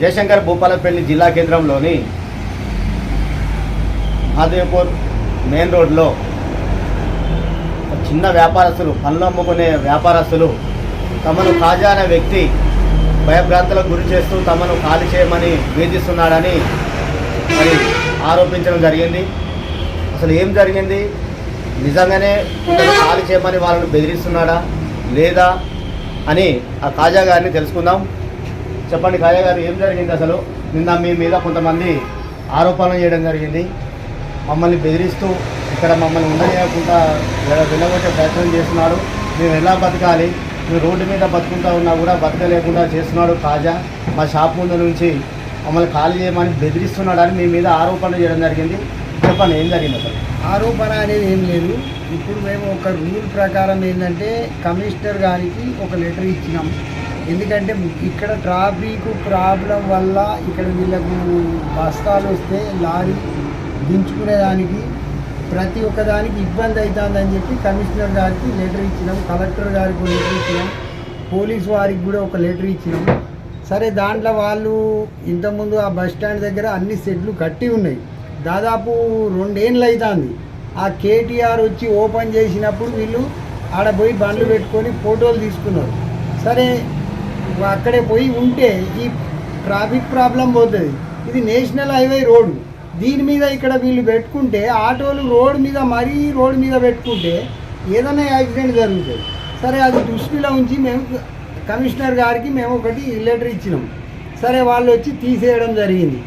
జయశంకర్ భూపాలపల్లి జిల్లా కేంద్రంలోని మహాదేవ్పూర్ మెయిన్ రోడ్లో చిన్న వ్యాపారస్తులు పనులు అమ్ముకునే వ్యాపారస్తులు తమను కాజా అనే వ్యక్తి భయభ్రాంతులకు గురి చేస్తూ తమను ఖాళీ చేయమని వేధిస్తున్నాడని మరి ఆరోపించడం జరిగింది. అసలు ఏం జరిగింది? నిజంగానే ఖాళీ చేయమని వాళ్ళను బెదిరిస్తున్నాడా లేదా అని ఆ కాజా గారిని తెలుసుకుందాం. చెప్పండి కాయ గారు ఏం జరిగింది అసలు? నిన్న మీ మీద కొంతమంది ఆరోపణలు చేయడం జరిగింది. మమ్మల్ని బెదిరిస్తూ ఇక్కడ మమ్మల్ని ఉండనియకుండా వెళ్ళగొట్టే ప్రయత్నం చేస్తున్నాడు మేము ఎలా బతకాలి? మేము రోడ్డు మీద బతుకుంటా ఉన్నా కూడా బతకలేకుండా చేస్తున్నాడు కాజా. మా షాప్ ముందు నుంచి మమ్మల్ని ఖాళీ చేయమని బెదిరిస్తున్నాడని మీ మీద ఆరోపణలు చేయడం జరిగింది. చెప్పండి ఏం జరిగింది అసలు? ఆరోపణ అనేది ఏం లేదు. ఇప్పుడు మేము ఒక రూల్ ప్రకారం ఏంటంటే కమిషనర్ గారికి ఒక లెటర్ ఇచ్చినాం. ఎందుకంటే ఇక్కడ ట్రాఫిక్ ప్రాబ్లం వల్ల ఇక్కడ వీళ్ళకు బస్తాలు వస్తే లారీ దించుకునేదానికి ప్రతి ఒక్కదానికి ఇబ్బంది అవుతుందని చెప్పి కమిషనర్ గారికి లెటర్ ఇచ్చినాం కలెక్టర్ గారికి లెటర్ ఇచ్చినాం పోలీస్ వారికి కూడా ఒక లెటర్ ఇచ్చినాం. సరే దాంట్లో వాళ్ళు ఇంతకుముందు ఆ బస్ స్టాండ్ దగ్గర అన్ని సెట్లు కట్టి ఉన్నాయి. దాదాపు రెండేళ్ళు అవుతుంది. ఆ కేటీఆర్ వచ్చి ఓపెన్ చేసినప్పుడు వీళ్ళు ఆడ పోయి బండ్లు పెట్టుకొని ఫోటోలు తీసుకున్నారు. సరే అక్కడే పోయి ఉంటే ఈ ట్రాఫిక్ ప్రాబ్లం పోతుంది. ఇది నేషనల్ హైవే రోడ్డు దీని మీద ఇక్కడ వీళ్ళు పెట్టుకుంటే ఆటోలు రోడ్ మీద మరీ రోడ్ మీద పెట్టుకుంటే ఏదైనా యాక్సిడెంట్ జరుగుతుంది. సరే అది దృష్టిలో ఉంచి మేము కమిషనర్ గారికి మేము ఒకటి లెటర్ ఇచ్చినాం. సరే వాళ్ళు వచ్చి తీసేయడం జరిగింది.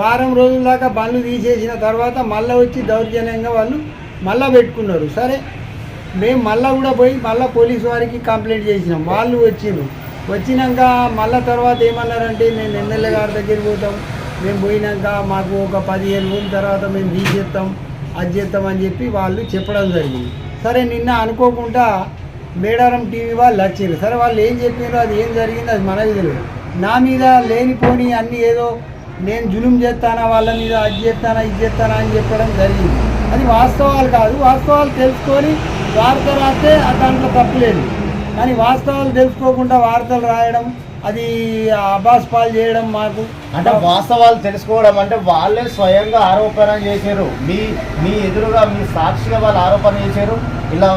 వారం రోజుల దాకా బండ్లు తీసేసిన తర్వాత మళ్ళీ వచ్చి దౌర్జన్యంగా వాళ్ళు మళ్ళీ పెట్టుకున్నారు. సరే మేము మళ్ళీ కూడా పోయి మళ్ళీ పోలీస్ వారికి కంప్లైంట్ చేసినాం. వాళ్ళు వచ్చిండ్రు వచ్చినాక మళ్ళీ తర్వాత ఏమన్నారంటే మేము ఎమ్మెల్యే గారి దగ్గరికి పోతాం. మేము పోయినాక మాకు ఒక పదిహేను రోజుల తర్వాత మేము తీసేస్తాం అది చేస్తాం అని చెప్పి వాళ్ళు చెప్పడం జరిగింది. సరే నిన్న అనుకోకుండా మేడారం టీవీ వాళ్ళు వచ్చిండ్రు సరే వాళ్ళు ఏం చెప్పారో అది ఏం జరిగిందో అది మనకు తెలియదు. నా మీద లేనిపోని అన్ని ఏదో నేను జులుం చేస్తానా వాళ్ళ మీద అది చేస్తానా ఇది చేస్తానా అని చెప్పడం జరిగింది. అది వాస్తవాలు కాదు. వాస్తవాలు తెలుసుకొని వార్త రాస్తే ఆ దాంట్లో తప్పులేదు కానీ వాస్తవాలు తెలుసుకోకుండా వార్తలు రాయడం అది అబాస్ పాలు చేయడం మాకు అంటే వాస్తవాలు తెలుసుకోవడం అంటే వాళ్ళే స్వయంగా ఆరోపణ చేశారు. మీ మీ ఎదురుగా మీ సాక్షిగా వాళ్ళు ఆరోపణ చేశారు. ఇలా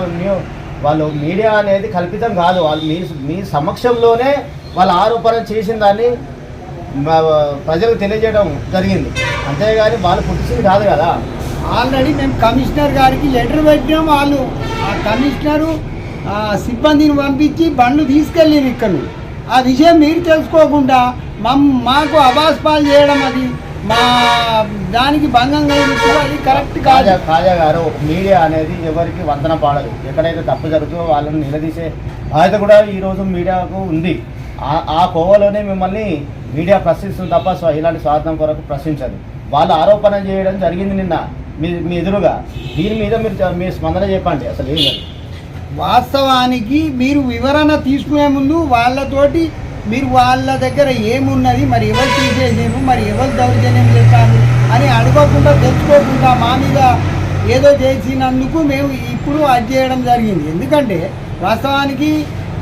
వాళ్ళు మీడియా అనేది కల్పితం కాదు. వాళ్ళు మీ మీ సమక్షంలోనే వాళ్ళు ఆరోపణ చేసిన దాన్ని ప్రజలకు తెలియజేయడం జరిగింది. అంతేగాని వాళ్ళు పుట్టించింది కాదు కదా. ఆల్రెడీ మేము కమిషనర్ గారికి లెటర్ పెట్టినాం వాళ్ళు. ఆ కమిషనరు సిబ్బందిని పంపించి బండ్లు తీసుకెళ్ళారు ఇక్కడ ఆ విషయం మీరు తెలుసుకోకుండా మమ్ మాకు అవాస్ పాలు చేయడం అది మా దానికి భంగం కలిగించు అది కరెక్ట్ కాదు. కాజా కాజా గారు మీడియా అనేది ఎవరికి వందన పాడదు. ఎక్కడైతే తప్పు జరుగుతుందో వాళ్ళని నిలదీసే బాధ్యత కూడా ఈరోజు మీడియాకు ఉంది. ఆ- ఆ కోవలోనే మిమ్మల్ని మీడియా ప్రశ్నిస్తుంది తప్ప ఇలాంటి స్వార్థం కొరకు ప్రశ్నించదు. వాళ్ళు ఆరోపణ చేయడం జరిగింది నిన్న మీ మీ ఎదురుగా. దీని మీద మీరు మీ స్పందన చెప్పండి. అసలు ఏం జరిగింది? వాస్తవానికి మీరు వివరణ తీసుకునే ముందు వాళ్ళతోటి మీరు వాళ్ళ దగ్గర ఏమున్నది మరి ఎవరు తీసేసారు మరి ఎవరు దౌర్జన్యం చేశారు అని అడగకుండా తెచ్చుకోకుండా మా మీద ఏదో చేసినందుకు మేము ఇప్పుడు అది చేయడం జరిగింది. ఎందుకంటే వాస్తవానికి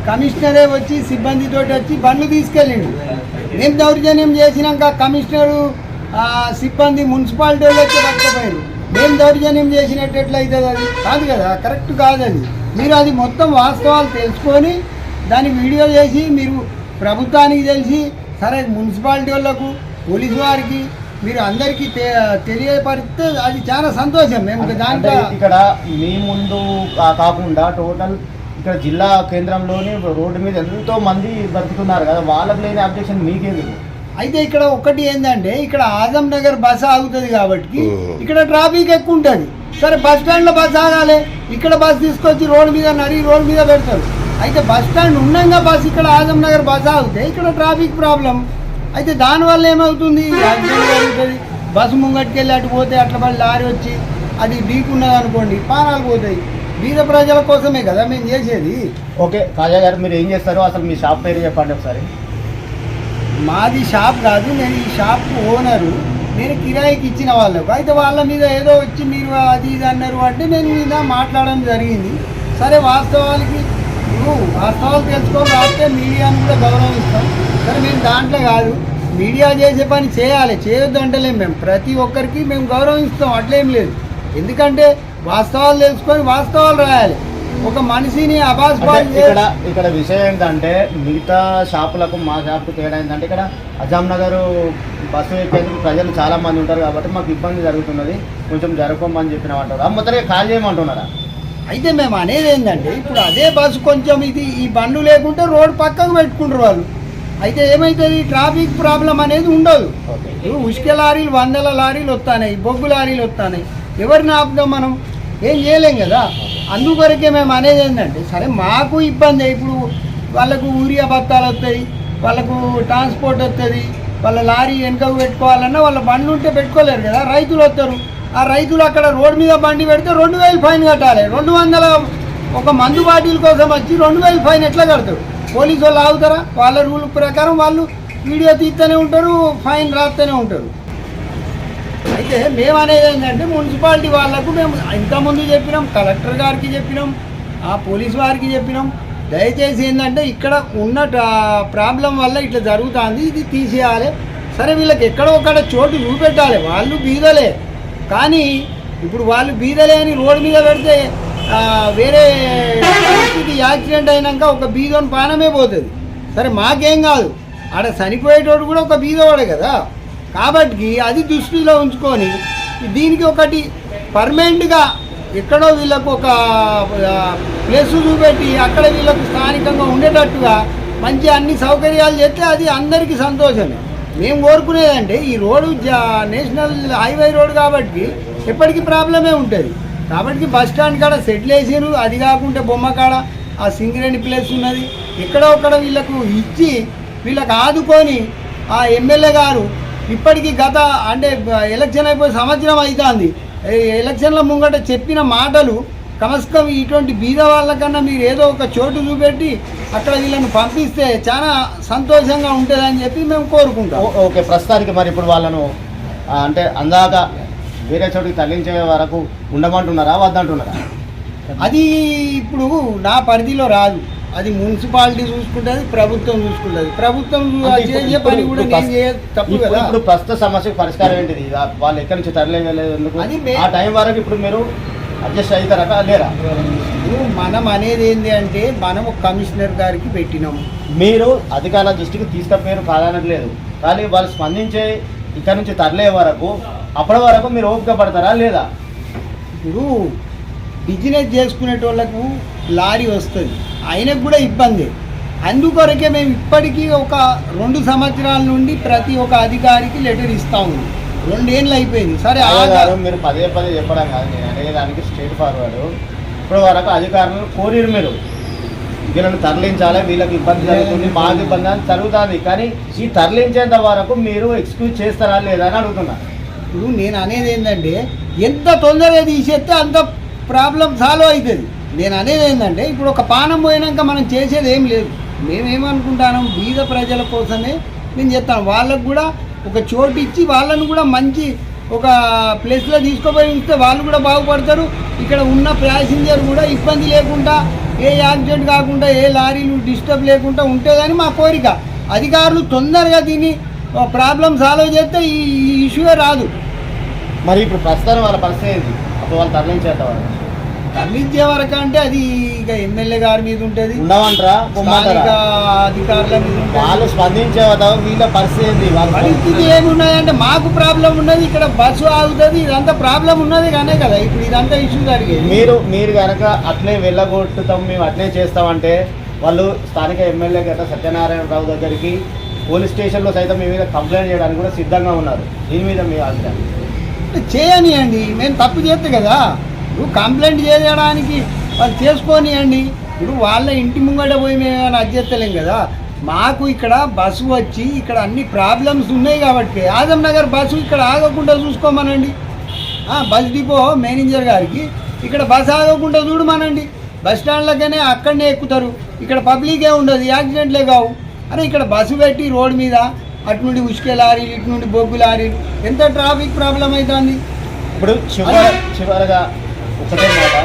కమిషనరే వచ్చి సిబ్బందితోటి వచ్చి బండ్లు తీసుకెళ్ళిండు. మేము దౌర్జన్యం చేసినాక కమిషనరు సిబ్బంది మున్సిపాలిటీ వాళ్ళు వచ్చి పట్టుకుపోయారు మేము దౌర్జన్యం చేసినట్టు ఎట్లయితుంది అది? కాదు కదా కరెక్ట్ కాదు అది. మీరు అది మొత్తం వాస్తవాలు తెలుసుకొని దాన్ని వీడియో చేసి మీరు ప్రభుత్వానికి తెలిసి సరే మున్సిపాలిటీ వాళ్ళకు పోలీసు వారికి మీరు అందరికీ తెలియపరిస్తే అది చాలా సంతోషం. మేము దాంట్లో ఇక్కడ మీ ముందు కాకుండా టోటల్ ఇక్కడ జిల్లా కేంద్రంలోని రోడ్డు మీద ఎంతో మంది బతుకుతున్నారు కదా వాళ్ళకి లేని అబ్జెక్షన్ మీకేందుకు అయితే ఇక్కడ ఒకటి ఏంటంటే ఇక్కడ ఆజం నగర్ బస్ ఆగుతుంది కాబట్టి ఇక్కడ ట్రాఫిక్ ఎక్కువ ఉంటుంది. సరే బస్ స్టాండ్లో బస్ ఆగాలి. ఇక్కడ బస్ తీసుకొచ్చి రోడ్ మీద నడి రోడ్ మీద పెడతారు. అయితే బస్ స్టాండ్ ఉండగా బస్ ఇక్కడ ఆజం నగర్ బస్ ఆగితే ఇక్కడ ట్రాఫిక్ ప్రాబ్లం. అయితే దానివల్ల ఏమవుతుంది? బస్సు ముంగటికి వెళ్ళి అటు పోతే అట్లా మళ్ళీ లారీ వచ్చి అది ఢీకున్నది అనుకోండి పానాలు పోతాయి. బీద ప్రజల కోసమే కదా మేము చేసేది. ఓకే కాజా గారు మీరు ఏం చేస్తారు అసలు మీ షాప్ పేరు చెప్పండి ఒకసారి. మాది షాప్ కాదు నేను ఈ షాప్ ఓనరు. నేను కిరాయికి ఇచ్చిన వాళ్ళకు. అయితే వాళ్ళ మీద ఏదో వచ్చి మీరు అది ఇది అన్నారు అంటే నేను మీద మాట్లాడడం జరిగింది. సరే వాస్తవాలకి వాస్తవాలు తెలుసుకొని రాస్తే మీడియాను కూడా గౌరవిస్తాం. సరే మేము దాంట్లో కాదు. మీడియా చేసే పని చేయాలి. చేయొద్దు అంటలేము మేము. ప్రతి ఒక్కరికి మేము గౌరవిస్తాం. అట్లేం లేదు. ఎందుకంటే వాస్తవాలు తెలుసుకొని వాస్తవాలు రాయాలి. ఒక మనిషిని అబాస్ ఇక్కడ ఇక్కడ విషయం ఏంటంటే మిగతా షాపులకు మా షాపుకు తేడా ఏంటంటే ఇక్కడ అజాం నగర్ బస్సు ఎక్కేందుకు ప్రజలు చాలా మంది ఉంటారు కాబట్టి మాకు ఇబ్బంది జరుగుతున్నది. కొంచెం జరగమని చెప్పిన అంటారు మొత్తం కాల్ చేయమంటున్నారా? అయితే మేము అనేది ఏంటంటే ఇప్పుడు అదే బస్సు కొంచెం ఇది ఈ బండ్లు లేకుంటే రోడ్ పక్కకు పెట్టుకుంటారు వాళ్ళు. అయితే ఏమవుతుంది ట్రాఫిక్ ప్రాబ్లం అనేది ఉండదు. ఇప్పుడు ఉసుక లారీలు వందల లారీలు వస్తాయి బొగ్గు లారీలు వస్తాయి ఎవరిని ఆపుదాం మనం? ఏం చేయలేం కదా? అందుకొరకే మేము అనేది ఏంటంటే సరే మాకు ఇబ్బంది ఇప్పుడు వాళ్ళకు ఊరియా బత్తాలు వస్తాయి వాళ్ళకు ట్రాన్స్పోర్ట్ వస్తుంది వాళ్ళ లారీ వెనుకకు పెట్టుకోవాలన్నా వాళ్ళ బండ్లు ఉంటే పెట్టుకోలేరు కదా రైతులు వస్తారు ఆ రైతులు అక్కడ రోడ్డు మీద బండి పెడితే రెండు వేలు ఫైన్ కట్టాలి. రెండు వందల ఒక మందు బాటిల్ కోసం వచ్చి రెండు వేలు ఫైన్ ఎట్లా కడతారు? పోలీసు వాళ్ళు ఆగుతారా? వాళ్ళ రూల్ ప్రకారం వాళ్ళు వీడియో తీస్తూనే ఉంటారు ఫైన్ రాస్తూనే ఉంటారు. అయితే మేము అనేది ఏంటంటే మున్సిపాలిటీ వాళ్ళకు మేము ఇంతకుముందు చెప్పినాం కలెక్టర్ గారికి చెప్పినాం ఆ పోలీస్ వారికి చెప్పినాం. దయచేసి ఏంటంటే ఇక్కడ ఉన్న ప్రాబ్లం వల్ల ఇట్లా జరుగుతుంది ఇది తీసేయాలి. సరే వీళ్ళకి ఎక్కడో ఒకడ చోటు చూపెట్టాలి వాళ్ళు బీదలే. కానీ ఇప్పుడు వాళ్ళు బీదలే అని రోడ్డు మీద పెడితే వేరే పరిస్థితి యాక్సిడెంట్ అయినాక ఒక బీదోని ప్రాణమే పోతుంది. సరే మాకేం కాదు ఆడ చనిపోయేటోడు కూడా ఒక బీదవాడే కదా. కాబట్టి అది దృష్టిలో ఉంచుకొని దీనికి ఒకటి పర్మనెంట్గా ఎక్కడో వీళ్ళకు ఒక ప్లేస్ చూపెట్టి అక్కడ వీళ్ళకు స్థానికంగా ఉండేటట్టుగా మంచి అన్ని సౌకర్యాలు చేస్తే అది అందరికీ సంతోషమే. మేము కోరుకునేదంటే ఈ రోడ్డు జా- నేషనల్ హైవే రోడ్ కాబట్టి ఎప్పటికీ ప్రాబ్లమే ఉంటుంది. కాబట్టి బస్ స్టాండ్ కాడ సెటిల్ వేసారు అది కాకుండా బొమ్మ కాడ ఆ సింగరేణి ప్లేస్ ఉన్నది. ఎక్కడో ఒక్కడ వీళ్ళకు ఇచ్చి వీళ్ళకి ఆదుకొని ఆ ఎమ్మెల్యే గారు ఇప్పటికీ గత అంటే ఎలక్షన్ అయిపోయి సంవత్సరం అవుతుంది ఎలక్షన్ల ముంగట చెప్పిన మాటలు కమస్కం ఇటువంటి బీద వాళ్ళకన్నా మీరు ఏదో ఒక చోటు చూపెట్టి అక్కడ వీళ్ళని పంపిస్తే చాలా సంతోషంగా ఉంటుందని చెప్పి మేము కోరుకుంటాం. ఓకే ప్రస్తుతానికి మరి ఇప్పుడు వాళ్ళను అంటే అందాక వేరే చోటికి తరలించే వరకు ఉండమంటున్నారా వద్దంటున్నారా? అది ఇప్పుడు నా పరిధిలో రాదు. అది మున్సిపాలిటీ చూసుకుంటుంది ప్రభుత్వం చూసుకుంటుంది. ప్రభుత్వం చేసే పని కూడా నేను తప్పు కదా? ఇప్పుడు ప్రస్తుత సమస్యకు పరిష్కారం ఏంటిది? వాళ్ళు ఎక్కడి నుంచి మే- ఆ టైం వరకు ఇప్పుడు మీరు అడ్జస్ట్ అవుతారా? లేరా? మనం అనేది ఏంటి అంటే మనం కమిషనర్ గారికి పెట్టినాం. మీరు అధికారుల దృష్టికి తీసుకపోయారు కాదనట్లేదు. కానీ వాళ్ళు స్పందించే ఇక్కడ నుంచి తరలే వరకు అప్పటి వరకు మీరు ఓపిక పడతారా లేదా? ఇప్పుడు బిజినెస్ చేసుకునేటోళ్ళకు లారీ వస్తుంది. ఆయనకు కూడా ఇబ్బంది. అందుకొరకే మేము ఇప్పటికీ ఒక రెండు సంవత్సరాల నుండి ప్రతి ఒక్క అధికారికి లెటర్ ఇస్తా ఉన్నాం. రెండేళ్ళు అయిపోయింది. సరే గారు మీరు పదే పదే చెప్పడం కాదు నేను అనేదానికి స్ట్రేట్ ఫార్వర్డ్. ఇప్పటి వరకు అధికారులు కోరిరు మీరు. వీళ్ళని తరలించాలి వీళ్ళకి ఇబ్బంది జరుగుతుంది మాకు ఇబ్బంది అని జరుగుతుంది కానీ ఈ తరలించేంత వరకు మీరు ఎక్స్క్యూజ్ చేస్తారా లేదా అని అడుగుతున్నా. ఇప్పుడు నేను అనేది ఏంటంటే ఎంత తొందరగా తీసేస్తే అంత ప్రాబ్లం సాల్వ్ అవుతుంది నేను అనేది ఏంటంటే ఇప్పుడు ఒక పానం పోయినాక మనం చేసేది ఏం లేదు. మేమేమనుకుంటాను బీద ప్రజల కోసమే నేను చెప్తాను. వాళ్ళకు కూడా ఒక చోటు ఇచ్చి వాళ్ళను కూడా మంచి ఒక ప్లేస్లో తీసుకుపోయి ఉంటే వాళ్ళు కూడా బాగుపడతారు. ఇక్కడ ఉన్న ప్యాసింజర్ కూడా ఇబ్బంది లేకుండా ఏ యాక్సిడెంట్ కాకుండా ఏ లారీలు డిస్టర్బ్ లేకుండా ఉంటుందని మా కోరిక. అధికారులు తొందరగా దీన్ని ప్రాబ్లం సాల్వ్ చేస్తే ఈ ఇష్యూయే రాదు. మరి ఇప్పుడు ప్రస్తుతం వాళ్ళ పరిస్థితి అప్పుడు వాళ్ళు తరలించేట వాళ్ళు తరలించే వరకు అంటే అది ఇక ఎమ్మెల్యే గారి మీద ఉంటుంది. ఉండమంటారా అధికారుల మీద వాళ్ళు స్పందించే వీళ్ళ పరిస్థితి ఏంది? పరిస్థితి ఏమున్నదంటే మాకు ప్రాబ్లం ఉన్నది ఇక్కడ బస్సు ఆగుతుంది ఇదంతా ప్రాబ్లం ఉన్నది కానీ కదా ఇప్పుడు ఇదంతా ఇష్యూ జరిగేది. మీరు మీరు కనుక అట్లే వెళ్ళగొట్టుతాం మేము అట్లే చేస్తామంటే వాళ్ళు స్థానిక ఎమ్మెల్యే గట్ట సత్యనారాయణరావు దగ్గరికి పోలీస్ స్టేషన్లో సైతం మీ మీద కంప్లైంట్ చేయడానికి కూడా సిద్ధంగా ఉన్నారు. దీని మీద మీ అభిప్రాయం? చేయనియండి మేము తప్పు చేస్తే కదా. ఇప్పుడు కంప్లైంట్ చేయడానికి వాళ్ళు చేసుకోనియండి. ఇప్పుడు వాళ్ళ ఇంటి ముంగట పోయి మేము ఏమైనా అధ్యతలేం కదా. మాకు ఇక్కడ బస్సు వచ్చి ఇక్కడ అన్ని ప్రాబ్లమ్స్ ఉన్నాయి కాబట్టి ఆజం నగర్ బస్సు ఇక్కడ ఆగకుండా చూసుకోమనండి. బస్ డిపో మేనేజర్ గారికి ఇక్కడ బస్ ఆగకుండా చూడమనండి. బస్ స్టాండ్లకనే అక్కడనే ఎక్కుతారు. ఇక్కడ పబ్లికే ఉండదు యాక్సిడెంట్లే కావు. అరే ఇక్కడ బస్సు పెట్టి రోడ్ మీద అటు నుండి ఉసుకే లారీలు ఇటు నుండి బొగ్గు లారీలు ఎంత ట్రాఫిక్ ప్రాబ్లం అవుతుంది? ఇప్పుడు చివరి చివరగా ఒకటే మాట.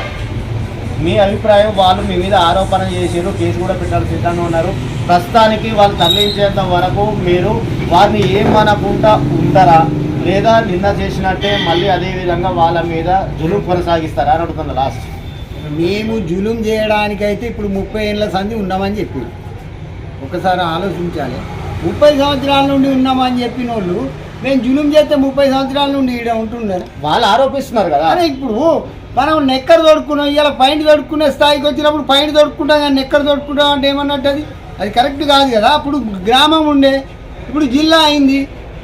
మీ అభిప్రాయం వాళ్ళు మీ మీద ఆరోపణ చేసారు కేసు కూడా పెట్టాలి సిద్ధంగా ఉన్నారు. ప్రస్తుతానికి వాళ్ళు తరలించేంత వరకు మీరు వారిని ఏమనకుండా ఉంటారా? లేదా నిన్న చేసినట్టే మళ్ళీ అదే విధంగా వాళ్ళ మీద జులుం కొనసాగిస్తారా అని అడుగుతుంది లాస్ట్ మేము జులుం చేయడానికైతే ఇప్పుడు ముప్పై ఏళ్ళ సంధి ఉన్నామని చెప్పి ఒకసారి ఆలోచించాలి. ముప్పై సంవత్సరాల నుండి ఉన్నామని చెప్పిన వాళ్ళు మేము జులుం చేస్తే ముప్పై సంవత్సరాల నుండి ఈడ ఉంటున్నారు వాళ్ళు ఆరోపిస్తున్నారు కదా. అరే ఇప్పుడు మనం నెక్కర్ తొడుక్కున్నాం ఇలా పైన తొడుక్కునే స్థాయికి వచ్చినప్పుడు పైన తొడుక్కుంటాం కానీ నెక్కర్ తొడుక్కుంటాం అంటే ఏమన్నట్టు అది? అది కరెక్ట్ కాదు కదా. అప్పుడు గ్రామం ఉండే ఇప్పుడు జిల్లా అయింది.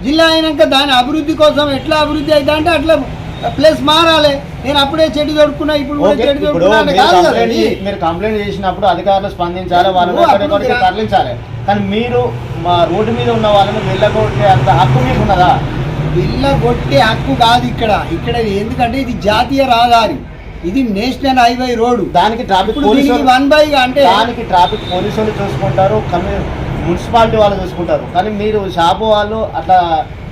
జిల్లా అయినాక దాని అభివృద్ధి కోసం ఎట్లా అభివృద్ధి అవుతా అంటే అట్లా ప్లేస్ మారాలి. నేను అప్పుడే చెట్టు తొడుక్కున్నా ఇప్పుడు కూడా అంటే మీరు కంప్లైంట్ చేసినప్పుడు అధికారులు స్పందించాలి వాళ్ళని తరలించాలి. కానీ మీరు మా రోడ్డు మీద ఉన్న వాళ్ళని వెళ్ళగొట్టే అంత హక్కు మీకు ఉన్నదా? కొట్టే హక్కు కాదు ఇక్కడ. ఇక్కడ ఎందుకంటే ఇది జాతీయ రహదారి. ఇది నేషనల్ హైవే రోడ్డు. దానికి ట్రాఫిక్ పోలీసులు వన్ బై అంటే దానికి ట్రాఫిక్ పోలీసులు చూసుకుంటారు మున్సిపాలిటీ వాళ్ళు చూసుకుంటారు. కానీ మీరు షాపు వాళ్ళు అట్లా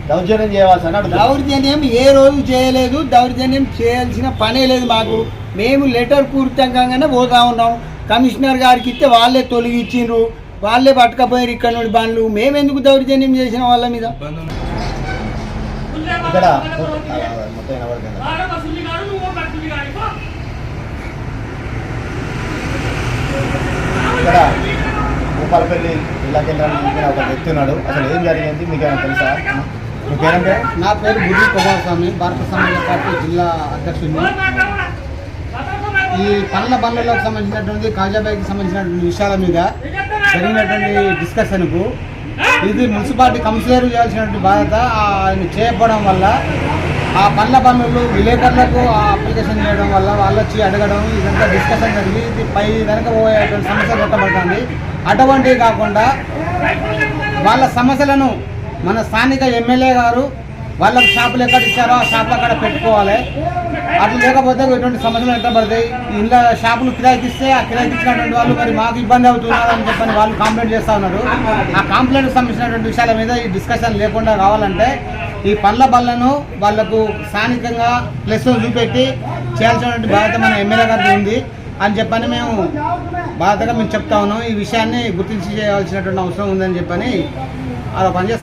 దౌర్జన్యం అడుగుతారు దౌర్జన్యం ఏ రోజు చేయలేదు. దౌర్జన్యం చేయాల్సిన పనే లేదు మాకు. మేము లెటర్ పూర్తికంగానే పోతా ఉన్నాం. కమిషనర్ గారికి ఇస్తే వాళ్ళే తొలగించిండ్రు వాళ్ళే పట్టుకపోయారు ఇక్కడ నుండి బండ్లు. మేమెందుకు దౌర్జన్యం చేసిన వాళ్ళ మీద? ఇక్కడ. ఇక్కడ భూపాలపల్లి జిల్లా కేంద్రానికి ఒక వ్యక్తి ఉన్నాడు. అసలు ఏం జరిగింది? మీకు ఏమైనా తెలుసా? నా పేరు బుద్ధి కుమారస్వామి భారత సమాజ పార్టీ జిల్లా అధ్యక్షుడిని. ఈ పండ్ల బండ్లకు సంబంధించినటువంటి కాజాబాయికి సంబంధించినటువంటి విషయాల మీద జరిగినటువంటి డిస్కషన్కు ఇది మున్సిపాలిటీ కౌన్సిలర్ చేయాల్సినటువంటి బాధ్యత ఆయన చేయకపోవడం వల్ల ఆ పండ్ల పనులు విలేకరులకు ఆ అప్లికేషన్ చేయడం వల్ల వాళ్ళు వచ్చి అడగడం ఇదంతా డిస్కషన్ జరిగి ఇది పై వెనక పోయేటువంటి సమస్య కొట్టబడుతుంది. అటువంటివి కాకుండా వాళ్ళ సమస్యలను మన స్థానిక ఎమ్మెల్యే గారు వాళ్ళకి షాపులు ఎక్కడ ఇచ్చారో ఆ షాపులు అక్కడ పెట్టుకోవాలి. అట్లా లేకపోతే ఇటువంటి సమస్యలు ఎట్లా పడతాయి? ఇంట్లో షాపులు కిరాయికిస్తే ఆ కిరాయికిచ్చినటువంటి వాళ్ళు మరి మాకు ఇబ్బంది అవుతున్నారు అని చెప్పని వాళ్ళు కంప్లైంట్ చేస్తూ ఉన్నారు. ఆ కంప్లైంట్ సంబంధించినటువంటి విషయాల మీద ఈ డిస్కషన్ లేకుండా కావాలంటే ఈ పండ్ల బళ్ళను వాళ్ళకు స్థానికంగా ప్లస్ చూపెట్టి చేయాల్సినటువంటి బాధ్యత మన ఎమ్మెల్యే గారికి ఉంది అని చెప్పని మేము బాధగా మేము చెప్తా ఉన్నాం. ఈ విషయాన్ని గుర్తించి చేయాల్సినటువంటి అవసరం ఉందని చెప్పని అలా పనిచేస్తాం